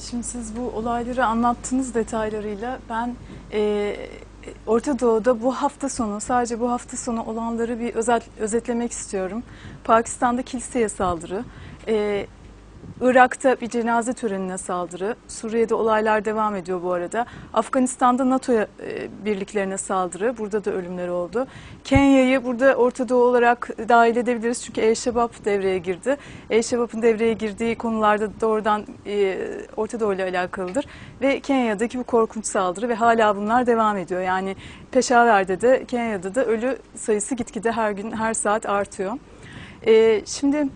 Şimdi siz bu olayları anlattığınız detaylarıyla ben e, Orta Doğu'da bu hafta sonu sadece bu hafta sonu olanları bir özet, özetlemek istiyorum. Pakistan'da kiliseye saldırı, e, Irak'ta bir cenaze törenine saldırı, Suriye'de olaylar devam ediyor bu arada. Afganistan'da NATO e, birliklerine saldırı, burada da ölümler oldu. Kenya'yı burada Orta Doğu olarak dahil edebiliriz çünkü El-Şebab devreye girdi. El-Şebab'ın devreye girdiği konularda doğrudan e, Orta Doğu ile alakalıdır. Ve Kenya'daki bu korkunç saldırı ve hala bunlar devam ediyor. Yani Peşaver'de de Kenya'da da ölü sayısı gitgide her gün her saat artıyor. E, şimdi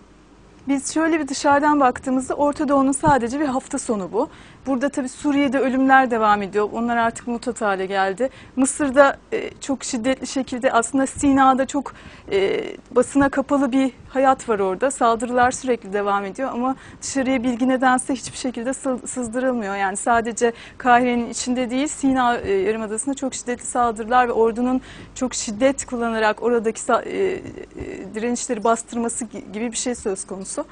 biz şöyle bir dışarıdan baktığımızda Orta Doğu'nun sadece bir hafta sonu bu. Burada tabii Suriye'de ölümler devam ediyor. Onlar artık mutat hale geldi. Mısır'da e, çok şiddetli şekilde aslında Sina'da çok e, basına kapalı bir hayat var orada. Saldırılar sürekli devam ediyor ama dışarıya bilgi nedense hiçbir şekilde sı- sızdırılmıyor. Yani sadece Kahire'nin içinde değil Sina e, Yarımadası'nda çok şiddetli saldırılar ve ordunun çok şiddet kullanarak oradaki e, e, direnişleri bastırması gi- gibi bir şey söz konusu.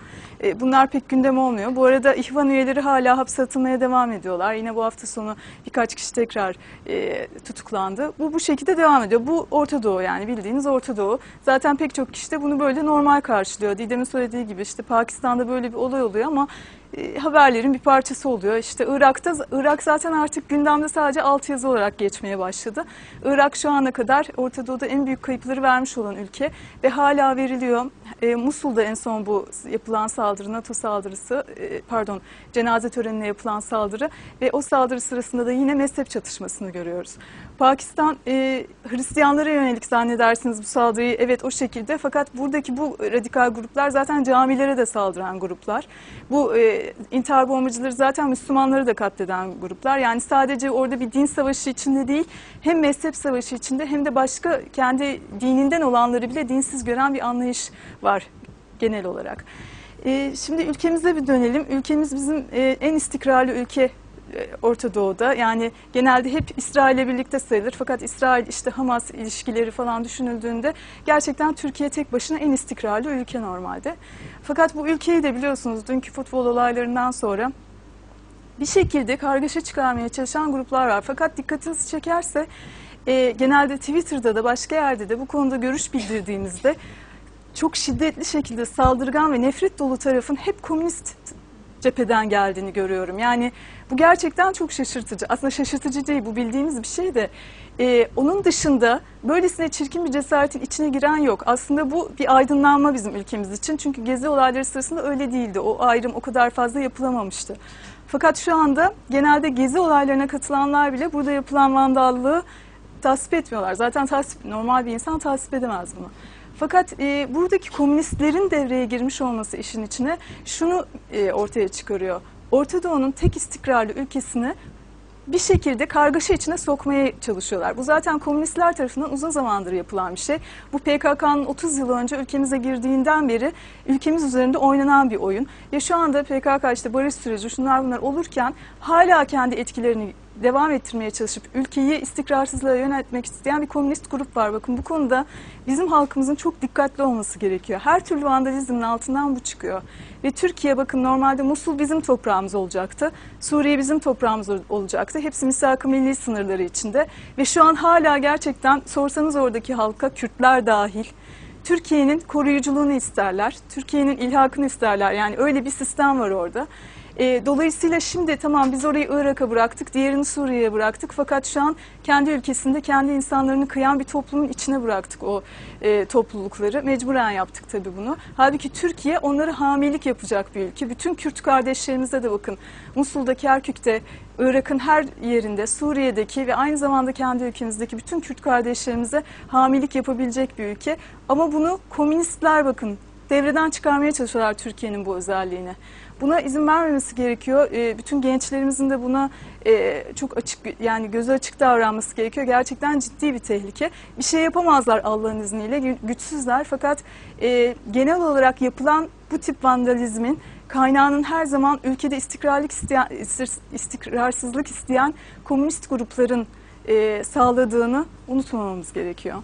E, bunlar pek gündem olmuyor. Bu arada İhvan üyeleri hala hapse atılmaya devam ediyorlar. Yine bu hafta sonu birkaç kişi tekrar e, tutuklandı. Bu bu şekilde devam ediyor. Bu Orta Doğu yani bildiğiniz Orta Doğu. Zaten pek çok kişi de bunu böyle normal karşılıyor. Didem'in söylediği gibi işte Pakistan'da böyle bir olay oluyor ama e, haberlerin bir parçası oluyor. İşte Irak'ta Irak zaten artık gündemde sadece altyazı olarak geçmeye başladı. Irak şu ana kadar Orta Doğu'da en büyük kayıpları vermiş olan ülke ve hala veriliyor. E, Musul'da en son bu yapılan saldırı, NATO saldırısı, e, pardon cenaze törenine yapılan saldırı ve o saldırı sırasında da yine mezhep çatışmasını görüyoruz. Pakistan e, Hristiyanlara yönelik zannedersiniz bu saldırıyı evet o şekilde fakat buradaki bu radikal gruplar zaten camilere de saldıran gruplar. Bu e, intihar bombacıları zaten Müslümanları da katleden gruplar. Yani sadece orada bir din savaşı içinde değil hem mezhep savaşı içinde hem de başka kendi dininden olanları bile dinsiz gören bir anlayış var genel olarak. E, şimdi ülkemize bir dönelim. Ülkemiz bizim e, en istikrarlı ülke Orta Doğu'da. Yani genelde hep İsrail'le birlikte sayılır. Fakat İsrail işte Hamas ilişkileri falan düşünüldüğünde gerçekten Türkiye tek başına en istikrarlı ülke normalde. Fakat bu ülkeyi de biliyorsunuz dünkü futbol olaylarından sonra bir şekilde kargaşa çıkarmaya çalışan gruplar var. Fakat dikkatinizi çekerse e, genelde Twitter'da da başka yerde de bu konuda görüş bildirdiğimizde çok şiddetli şekilde saldırgan ve nefret dolu tarafın hep komünist cepheden geldiğini görüyorum. Yani bu gerçekten çok şaşırtıcı. Aslında şaşırtıcı değil bu bildiğimiz bir şey de. Ee, onun dışında böylesine çirkin bir cesaretin içine giren yok. Aslında bu bir aydınlanma bizim ülkemiz için. Çünkü gezi olayları sırasında öyle değildi. O ayrım o kadar fazla yapılamamıştı. Fakat şu anda genelde gezi olaylarına katılanlar bile burada yapılan vandallığı tasvip etmiyorlar. Zaten tasvip, normal bir insan tasvip edemez bunu. Fakat e, buradaki komünistlerin devreye girmiş olması işin içine şunu e, ortaya çıkarıyor. Orta Doğu'nun tek istikrarlı ülkesini bir şekilde kargaşa içine sokmaya çalışıyorlar. Bu zaten komünistler tarafından uzun zamandır yapılan bir şey. Bu PKK'nın 30 yıl önce ülkemize girdiğinden beri ülkemiz üzerinde oynanan bir oyun. Ve şu anda PKK işte barış süreci şunlar bunlar olurken hala kendi etkilerini devam ettirmeye çalışıp ülkeyi istikrarsızlığa yönetmek isteyen bir komünist grup var. Bakın bu konuda bizim halkımızın çok dikkatli olması gerekiyor. Her türlü vandalizmin altından bu çıkıyor. Ve Türkiye bakın normalde Musul bizim toprağımız olacaktı. Suriye bizim toprağımız ol- olacaktı. Hepsi misak-ı milli sınırları içinde. Ve şu an hala gerçekten sorsanız oradaki halka Kürtler dahil Türkiye'nin koruyuculuğunu isterler. Türkiye'nin ilhakını isterler. Yani öyle bir sistem var orada. E, dolayısıyla şimdi tamam biz orayı Irak'a bıraktık, diğerini Suriye'ye bıraktık. Fakat şu an kendi ülkesinde kendi insanlarını kıyan bir toplumun içine bıraktık o e, toplulukları. Mecburen yaptık tabii bunu. Halbuki Türkiye onları hamilelik yapacak bir ülke. Bütün Kürt kardeşlerimize de bakın. Musul'da, Kerkük'te, Irak'ın her yerinde, Suriye'deki ve aynı zamanda kendi ülkemizdeki bütün Kürt kardeşlerimize hamilelik yapabilecek bir ülke. Ama bunu komünistler bakın devreden çıkarmaya çalışıyorlar Türkiye'nin bu özelliğini. Buna izin vermemesi gerekiyor. E, bütün gençlerimizin de buna e, çok açık yani gözü açık davranması gerekiyor. Gerçekten ciddi bir tehlike. Bir şey yapamazlar Allah'ın izniyle. Gü- Güçsüzler fakat e, genel olarak yapılan bu tip vandalizmin kaynağının her zaman ülkede istikrarlık isteyen, istikrarsızlık isteyen komünist grupların e, sağladığını unutmamamız gerekiyor.